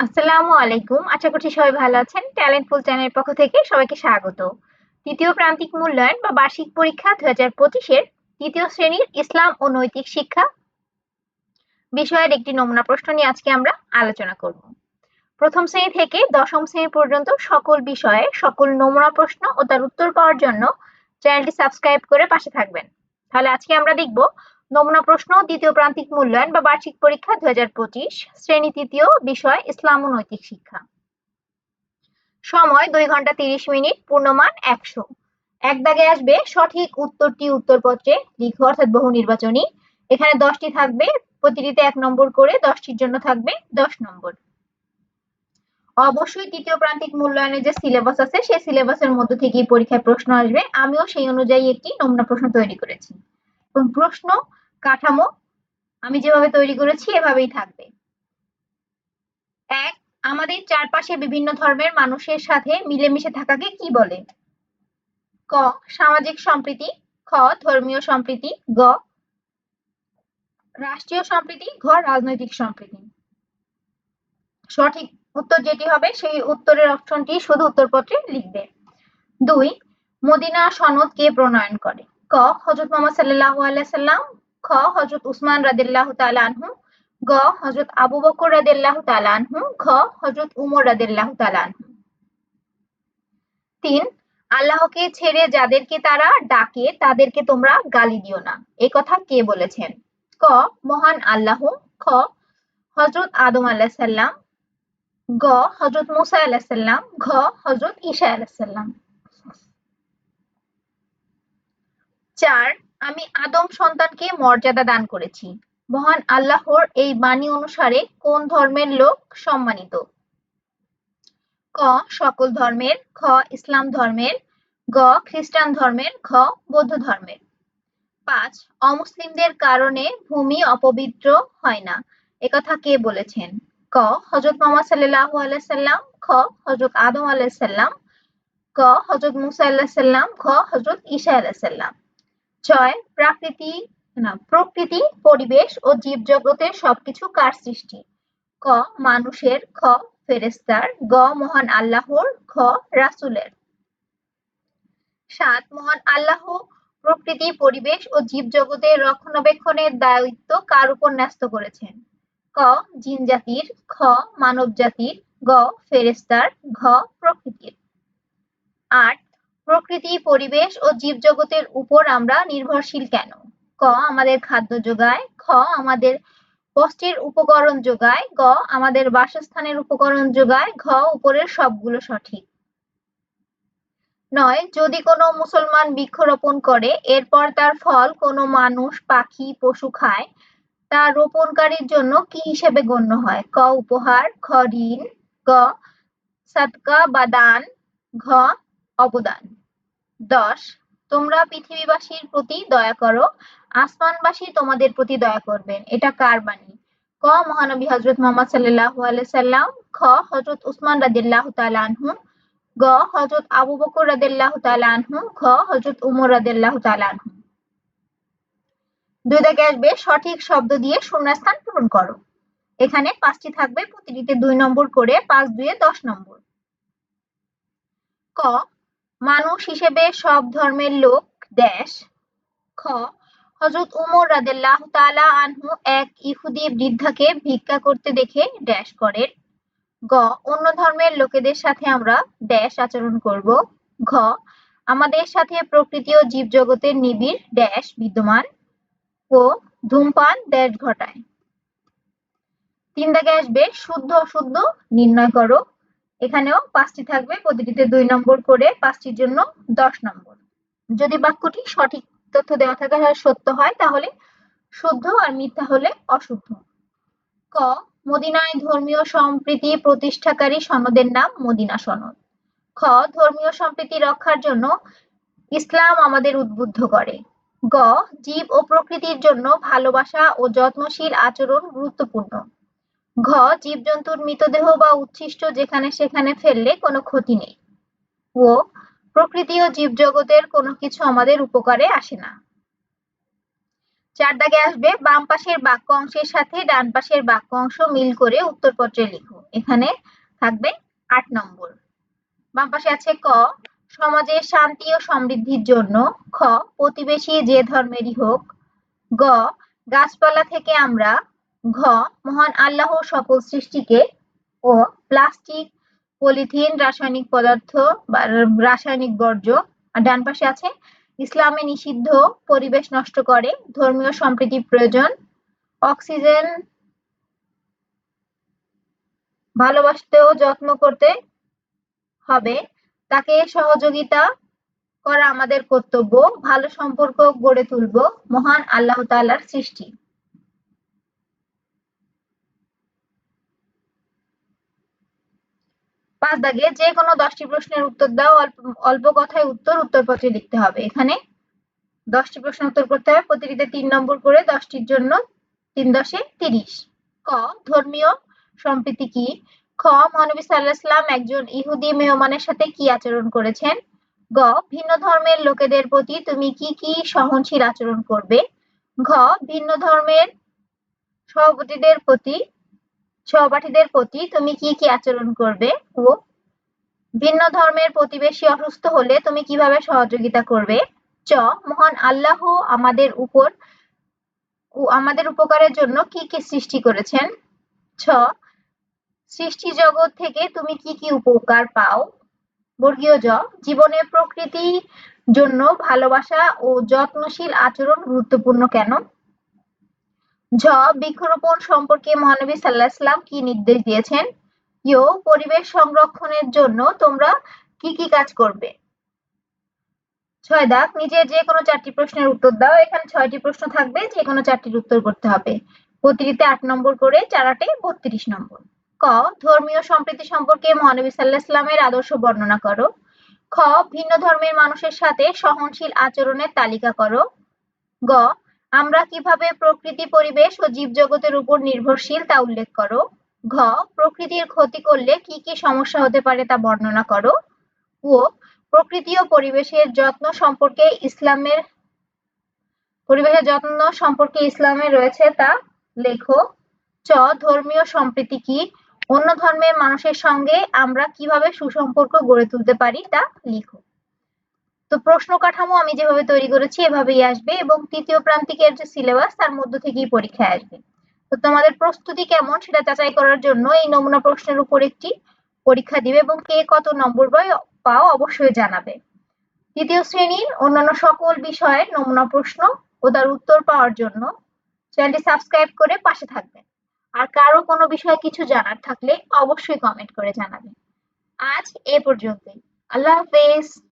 আসসালামু আলাইকুম। আশা করছি সবাই ভালো আছেন। চ্যানেলের পক্ষ থেকে সবাইকে স্বাগত। তৃতীয় প্রান্তিক মূল্যায়ন বা বার্ষিক পরীক্ষা হাজার পঁচিশের তৃতীয় শ্রেণির ইসলাম ও নৈতিক শিক্ষা বিষয়ের একটি নমুনা প্রশ্ন নিয়ে আজকে আমরা আলোচনা করব। প্রথম শ্রেণি থেকে দশম শ্রেণি পর্যন্ত সকল বিষয়ে সকল নমুনা প্রশ্ন ও তার উত্তর পাওয়ার জন্য চ্যানেলটি সাবস্ক্রাইব করে পাশে থাকবেন। তাহলে আজকে আমরা দেখব নমুনা প্রশ্ন, দ্বিতীয় প্রান্তিক মূল্যায়ন বা বার্ষিক পরীক্ষা দুই হাজার পঁচিশ, শ্রেণি তৃতীয় বিষয়, ইসলাম ও নৈতিক শিক্ষা। সময়, দুই ঘণ্টা তিরিশ মিনিট, পূর্ণমান একশো। এক দাগে আসবে সঠিক উত্তরটি উত্তরপত্রে, লিখো, অর্থাৎ বহু নির্বাচনী। এখানে দশটি থাকবে, প্রতিটিতে এক নম্বর করে দশটির জন্য থাকবে দশ নম্বর। অবশ্যই তৃতীয় প্রান্তিক মূল্যায়নের যে সিলেবাস আছে, সেই সিলেবাসের মধ্য থেকেই পরীক্ষায় প্রশ্ন আসবে। আমিও সেই অনুযায়ী একটি নমুনা প্রশ্ন তৈরি করেছি। এবং প্রশ্ন কাঠামো আমি যেভাবে তৈরি করেছি, এভাবেই থাকবে। এক, আমাদের চারপাশে বিভিন্ন ধর্মের মানুষের সাথে মিলেমিশে থাকাকে কি বলে? ক, সামাজিক সম্প্রীতি, খ, ধর্মীয় সম্প্রীতি, গ, রাষ্ট্রীয় সম্প্রীতি, ঘ, রাজনৈতিক সম্প্রীতি। সঠিক উত্তর যেটি হবে, সেই উত্তরের অপশনটি শুধু উত্তরপত্রে লিখবে। দুই, মদিনা সনদ কে প্রণয়ন করে? ক হজরত মোহাম্মদ সাল্লাল্লাহু আলাইহি সাল্লাম খ হজরত উসমান রাদিল্লাহু তাআলা আনহু, গ হজরত আবু বকর রাদিল্লাহু তাআলা আনহু, ঘ হজরত উমর রাদিল্লাহু তাআলা আনহু। তিন, আল্লাহকে ছেড়ে যাদেরকে তারা ডাকে, তাদেরকে তোমরা গালি দিও না। এ কথা কে বলেছেন? ক, মহান আল্লাহ। খ হজরত আদম আলাহ সাল্লাম গ হজরত মুসা আলাহ সাল্লাম ঘ হজরত ঈশা আলাহ সাল্লাম চার আমি আদম সন্তানকে মর্যাদা দান করেছি। মহান আল্লাহর এই বাণী অনুসারে কোন ধর্মের লোক সম্মানিত? ক, সকল ধর্মের, খ, ইসলাম ধর্মের, গ, খ্রিস্টান ধর্মের, ঘ, বৌদ্ধ ধর্মের। পাঁচ, অমুসলিমদের কারণে ভূমি অপবিত্র হয় না। একথা কে বলেছেন? ক হজরত মোহাম্মদ সাল্লাহ আলাইসাল্লাম খ হজরত আদম আলাইসাল্লাম ক হজরত মুসা আল্লাহ সাল্লাম খ হজরত ঈশা আলাহ সাল্লাম ছয় প্রাকৃতি, না, প্রকৃতি, পরিবেশ ও জীব জগতের সবকিছু কার সৃষ্টি? ক, মানুষের, খ ফেরেস্তার গ, মহান আল্লাহর খ রাসুলের। সাত, মহান আল্লাহ, প্রকৃতি, পরিবেশ ও জীব জগতের রক্ষণাবেক্ষণের দায়িত্ব কার উপর ন্যস্ত করেছেন? ক, জিন জাতির, খ, মানব জাতির, গ ফেরেস্তার ঘ, প্রকৃতির। আট প্রকৃতি, পরিবেশ ও জীবজগতের উপর আমরা নির্ভরশীল কেন? ক, আমাদের খাদ্য যোগায়। খ, আমাদের বস্ত্রের উপকরণ যোগায়। গ, আমাদের বাসস্থানের উপকরণ যোগায়। ঘ, উপরের সবগুলো সঠিক। নয়, যদি কোনো মুসলমান বৃক্ষরোপণ করে, এরপর তার ফল কোনো মানুষ, পাখি, পশু খায়, তা রোপণকারীর জন্য কি হিসেবে গণ্য হয়? ক, উপহার খ ঋণ, গ, সাদকা বা দান, ঘ, অবদান। দশ, তোমরা পৃথিবীবাসীর প্রতি দয়া করো, আসমানবাসী তোমাদের প্রতি দয়া করবেন এটা কার বাণী? ক, মহানবী হজরত মোহাম্মদ সাল্লাল্লাহু আলাইহি সাল্লাম, খ হজরত উসমান রাদিয়াল্লাহু তাআলা গ হজরত আবু বকর রাদিয়াল্লাহু তাআলা ঘ হজরত উমর রাদিয়াল্লাহু তাআলা দুই দাগে আসবে, সঠিক শব্দ দিয়ে শূন্যস্থান পূরণ করো। এখানে পাঁচটি থাকবে, প্রতিটিতে দুই নম্বর করে পাঁচ দুয়ে দশ নম্বর। ক মানুষ হিসেবে সব ধর্মের লোক ড্যাশ খ হজরত উমর আনহু এক ইহুদি বৃদ্ধাকে ভিক্ষা করতে দেখে ড্যাশ করেন গ, অন্য ধর্মের লোকেদের সাথে আমরা ড্যাশ আচরণ করব। ঘ, আমাদের সাথে প্রকৃতি ও জীবজগতের নিবিড় ড্যাশ বিদ্যমান ও ধূমপান ঘটায়। তিন দাগে আসবে, শুদ্ধ অশুদ্ধ নির্ণয় করো। এখানেও পাঁচটি থাকবে, প্রতিটিতে দুই নম্বর করে পাঁচটির জন্য দশ নম্বর। যদি বাক্যটি সঠিক তথ্য দেওয়া থাকে সত্য হয়, তাহলে শুদ্ধ আর মিথ্যা হলে অশুদ্ধ। ক, মদিনায় ধর্মীয় সম্প্রীতি প্রতিষ্ঠাকারী সনদের নাম মদিনা সনদ। খ, ধর্মীয় সম্প্রীতি রক্ষার জন্য ইসলাম আমাদের উদ্বুদ্ধ করে। গ, জীব ও প্রকৃতির জন্য ভালোবাসা ও যত্নশীল আচরণ গুরুত্বপূর্ণ। ঘ, জীবজন্তুর মৃতদেহ বা উচ্ছিষ্ট যেখানে সেখানে ফেললে কোনো ক্ষতি নেই। ও প্রকৃতি ও জীবজগতের কোনো কিছু আমাদের উপকারে আসে না। চার দাগে আসবে, বাম পাশের বাক্য অংশের সাথে ডান পাশের বাক্য অংশ মিল করে উত্তরপত্রে লিখো। এখানে থাকবে আট নম্বর। বাম পাশে আছে ক সমাজের শান্তি ও সমৃদ্ধির জন্য। খ, প্রতিবেশী যে ধর্মেরই হোক। গ, গাছপালা থেকে আমরা ঘ, মহান আল্লাহ সকল সৃষ্টিকে ও প্লাস্টিক, পলিথিন, রাসায়নিক পদার্থ বা রাসায়নিক বর্জ্য, আর ডান পাশে আছে, ইসলামে নিষিদ্ধ পরিবেশ নষ্ট করে, ধর্মীয় সম্প্রীতি প্রয়োজন, অক্সিজেন ভালোবাসতেও যত্ন করতে হবে, তাকে সহযোগিতা করা আমাদের কর্তব্য, ভালো সম্পর্ক গড়ে তুলব, মহান আল্লাহ তাআলার সৃষ্টি। পাঁচ দাগে যে কোনো দশটি প্রশ্নের উত্তর দাও, অল্প কথায় উত্তর, উত্তরপত্রে লিখতে হবে। এখানে দশটি প্রশ্ন উত্তর করতে হবে, প্রতিটিতে তিন নম্বর করে দশটির জন্য তিন দশে তিরিশ। ক, ধর্মীয় সম্প্রীতি কি? খ, মহানবী সাল্লাহাম একজন ইহুদি মেহমানের সাথে কি আচরণ করেছেন? গ, ভিন্ন ধর্মের লোকেদের প্রতি তুমি কি কি সহনশীল আচরণ করবে? ঘ, ভিন্ন ধর্মের সভাপতিদের প্রতি সহপাঠীদের প্রতি তুমি কি কি আচরণ করবে? ও, ভিন্ন ধর্মের প্রতিবেশী অসুস্থ হলে তুমি কীভাবে সহযোগিতা করবে? চ, মহান আল্লাহ আমাদের উপর আমাদের উপকারের জন্য কি কি সৃষ্টি করেছেন? ছ, সৃষ্টি জগৎ থেকে তুমি কি কি উপকার পাও? বর্গীয় জ জীবনে প্রকৃতি জন্য ভালোবাসা ও যত্নশীল আচরণ গুরুত্বপূর্ণ কেন? ঝ, বৃক্ষরোপণ সম্পর্কে মহানবী সাল্লাহাম কি নির্দেশ দিয়েছেন? ইয় পরিবেশ সংরক্ষণের জন্য তোমরা কি কি কাজ করবে? ছয় দাগ, নিজের যে কোনো চারটি প্রশ্নের উত্তর দাও। এখানে ছয়টি প্রশ্ন থাকবে, যে কোনো চারটির উত্তর করতে হবে। প্রতিটিতে আট নম্বর করে চারাটে বত্রিশ নম্বর। ক, ধর্মীয় সম্প্রীতি সম্পর্কে মহানবী সাল্লাহ ইসলামের আদর্শ বর্ণনা করো। খ, ভিন্ন ধর্মের মানুষের সাথে সহনশীল আচরণের তালিকা করো। গ আমরা কীভাবে প্রকৃতি, পরিবেশ ও জীবজগতের উপর নির্ভরশীল তা উল্লেখ করো। ঘ, প্রকৃতির ক্ষতি করলে কি কি সমস্যা হতে পারে তা বর্ণনা করো। ও, প্রকৃতি ও পরিবেশের যত্ন সম্পর্কে ইসলামের, পরিবেশের যত্ন সম্পর্কে ইসলামে রয়েছে তা লেখো। চ, ধর্মীয় সম্প্রীতি কি? অন্য ধর্মের মানুষের সঙ্গে আমরা কীভাবে সুসম্পর্ক গড়ে তুলতে পারি তা লিখো। তো প্রশ্ন কাঠামো আমি যেভাবে তৈরি করেছি এভাবেই আসবে এবং তৃতীয় প্রান্তিকের যে সিলেবাস তার মধ্য থেকেই পরীক্ষায় আসবে। তো তোমাদের প্রস্তুতি কেমন সেটা যাচাই করার জন্য এই নমুনা প্রশ্নের উপর একটি পরীক্ষা দিবে এবং কে কত নম্বর পাও অবশ্যই জানাবে। তৃতীয় শ্রেণির অন্যান্য সকল বিষয়ের নমুনা প্রশ্ন ও তার উত্তর পাওয়ার জন্য চ্যানেলটি সাবস্ক্রাইব করে পাশে থাকবেন। আর কারও কোনো বিষয়ে কিছু জানার থাকলে অবশ্যই কমেন্ট করে জানাবেন। আজ এ পর্যন্তই। আল্লাহ হাফেজ।